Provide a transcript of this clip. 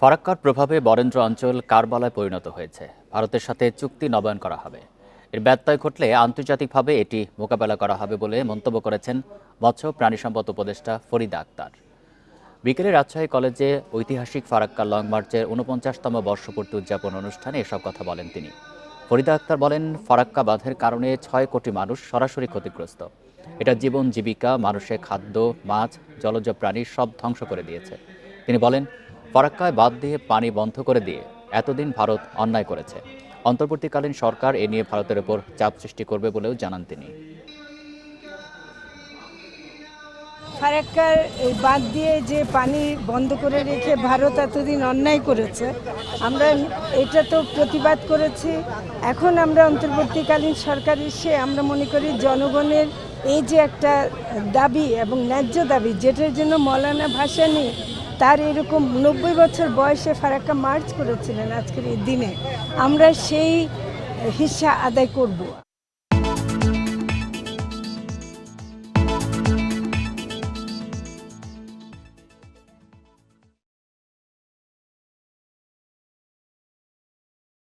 ফারাক্কার প্রভাবে বরেন্দ্র অঞ্চল কারবালায় পরিণত হয়েছে। ভারতের সাথে চুক্তি নবায়ন করা হবে। এর ব্যত্যয় ঘটলে আন্তর্জাতিকভাবে এটি মোকাবেলা করা হবে বলে মন্তব্য করেছেন মৎস্য প্রাণী সম্পদ উপদেষ্টা ফরিদা আক্তার। বিকেলে রাজশাহী কলেজে ঐতিহাসিক ফারাক্কা লং মার্চের উনপঞ্চাশতম বর্ষপূর্তি উদযাপন অনুষ্ঠানে এসব কথা বলেন তিনি। ফরিদা আক্তার বলেন, ফারাক্কা বাঁধের কারণে ছয় কোটি মানুষ সরাসরি ক্ষতিগ্রস্ত। এটা জীবন, জীবিকা, মানুষের খাদ্য, মাছ, জলজ প্রাণী সব ধ্বংস করে দিয়েছে। তিনি বলেন ফারাক্কায় বাদ দিয়ে পানি বন্ধ করে দিয়ে এতদিন ভারত অন্যায় করেছে। অন্তর্বর্তীকালীন সরকার এ নিয়ে ভারতের ওপর চাপ সৃষ্টি করবে বলেও জানান তিনি। ফারাক্কার বাঁধ দিয়ে যে পানি বন্ধ করে রেখে ভারত এতদিন অন্যায় করেছে, আমরা এটা তো প্রতিবাদ করেছি। এখন আমরা অন্তর্বর্তীকালীন সরকার এসে আমরা মনে করি জনগণের এই যে একটা দাবি এবং ন্যায্য দাবি, যেটার জন্য মৌলানা ভাসানি তার এরকম নব্বই বছর বয়সে ফারাক্কা মার্চ করেছিলেন আজকের এই দিনে। আমরা সেই হিসা আদায় করব।